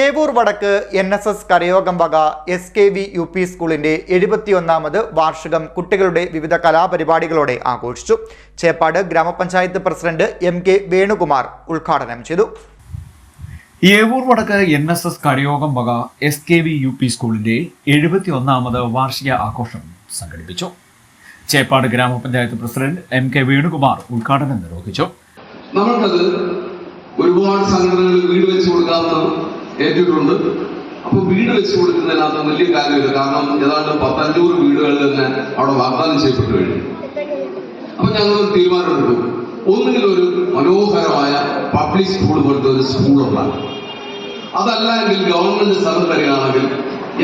ഏവൂർ വടക്ക് N S S കരയോഗം വക S K V U P സ്കൂളിന്റെ എഴുപത്തിയൊന്നാമത് വാർഷികം കുട്ടികളുടെ വിവിധ കലാപരിപാടികളോടെ ആഘോഷിച്ചു. ചേപ്പാട് ഗ്രാമപഞ്ചായത്ത് പ്രസിഡന്റ് എം കെ വേണുകുമാർ ഉദ്ഘാടനം ചെയ്തു. ഏവൂർ വടക്ക് എൻ എസ് എസ് കരയോഗം വക S K V U P സ്കൂളിന്റെ എഴുപത്തിയൊന്നാമത് വാർഷിക ആഘോഷം സംഘടിപ്പിച്ചു. ചേപ്പാട് ഗ്രാമപഞ്ചായത്ത് പ്രസിഡന്റ് എം കെ വേണുകുമാർ ഉദ്ഘാടനം നിർവഹിച്ചു. ഒരുപാട് സംഘടനകൾ വീട് വെച്ച് കൊടുക്കാമെന്ന് ഏറ്റിട്ടുണ്ട് അപ്പൊ വീട് വെച്ച് കൊടുക്കുന്നതിനകത്ത് വലിയ കാര്യമില്ല. കാരണം ഏതാണ്ട് പത്തഞ്ഞൂറ് വീടുകൾ തന്നെ അവിടെ വാഗ്ദാനം ചെയ്യപ്പെട്ടു കഴിഞ്ഞു. അപ്പൊ ഞങ്ങൾ തീരുമാനമെടുത്തു. ഒന്നുകിൽ ഒരു മനോഹരമായ പബ്ലിക് സ്കൂൾ പോലത്തെ ഒരു സ്കൂൾ ഉണ്ടാകും അതല്ല എങ്കിൽ ഗവൺമെന്റ് സ്ഥലം തരികയാണെങ്കിൽ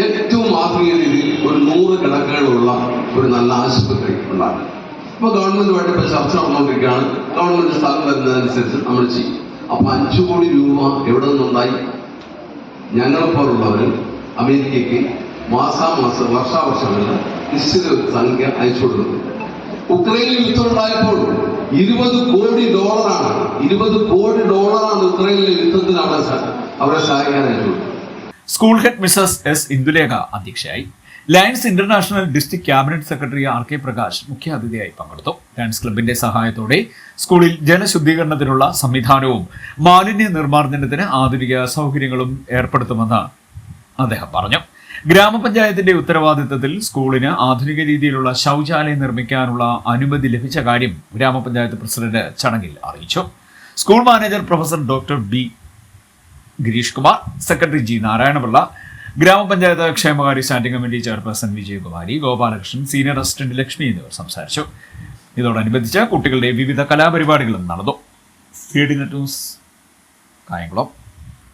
ഏറ്റവും ആധുനിക രീതിയിൽ ഒരു നൂറ് കിടക്കകളുള്ള ഒരു നല്ല ആശുപത്രി ഉണ്ടാകും. അപ്പൊ ഗവൺമെന്റുമായിട്ട് ഇപ്പൊ ചർച്ച നടന്നുകൊണ്ടിരിക്കുകയാണ്. ഗവൺമെന്റ് സ്ഥലം വരുന്നതനുസരിച്ച് നമ്മൾ ചെയ്യും. അപ്പൊ അഞ്ചു കോടി രൂപ എവിടെ നിന്നുണ്ടായി? ഞങ്ങളെപ്പോലുള്ളവർ അമേരിക്കയ്ക്ക് മാസാമാസം വർഷാവർഷങ്ങളിൽ നിശ്ചിത സംഖ്യ അയച്ചു കൊടുക്കുന്നു. ഉക്രൈനിൽ യുദ്ധം ഉണ്ടായപ്പോൾ ഇരുപത് കോടി ഡോളറാണ് ഇരുപത് കോടി ഡോളറാണ് ഉക്രൈനിലെ യുദ്ധത്തിന് അവിടെ അവരെ സഹായിക്കാൻ അയച്ചു കൊടുത്തത്. School head Mrs S Indulekha അധ്യക്ഷയായി. Lions International district cabinet secretary R K Prakash മുഖ്യാതിഥിയായി പങ്കെടുത്തു. ലയൺസ് ക്ലബിന്റെ സഹായത്തോടെ സ്കൂളിൽ ജലശുദ്ധീകരണത്തിനുള്ള സംവിധാനവും മാലിന്യ നിർമ്മാർജനത്തിന് ആധുനിക സൗകര്യങ്ങളും ഏർപ്പെടുത്തുമെന്ന് അദ്ദേഹം പറഞ്ഞു. ഗ്രാമപഞ്ചായത്തിന്റെ ഉത്തരവാദിത്തത്തിൽ സ്കൂളിന് ആധുനിക രീതിയിലുള്ള ശൗചാലയം നിർമ്മിക്കാനുള്ള അനുമതി ലഭിച്ച കാര്യം ഗ്രാമപഞ്ചായത്ത് പ്രസിഡന്റ് ചടങ്ങിൽ അറിയിച്ചു. School manager professor doctor B Girish Kumar secretary G Narayanapillai ഗ്രാമപഞ്ചായത്ത് ക്ഷേമകാര്യ standing committee chairperson Vijayakumari Gopalakrishnan senior assistant Lakshmi എന്നിവർ സംസാരിച്ചു. ഇതോടനുബന്ധിച്ച് കുട്ടികളുടെ വിവിധ കലാപരിപാടികളും നടന്നു. കായംകുളം.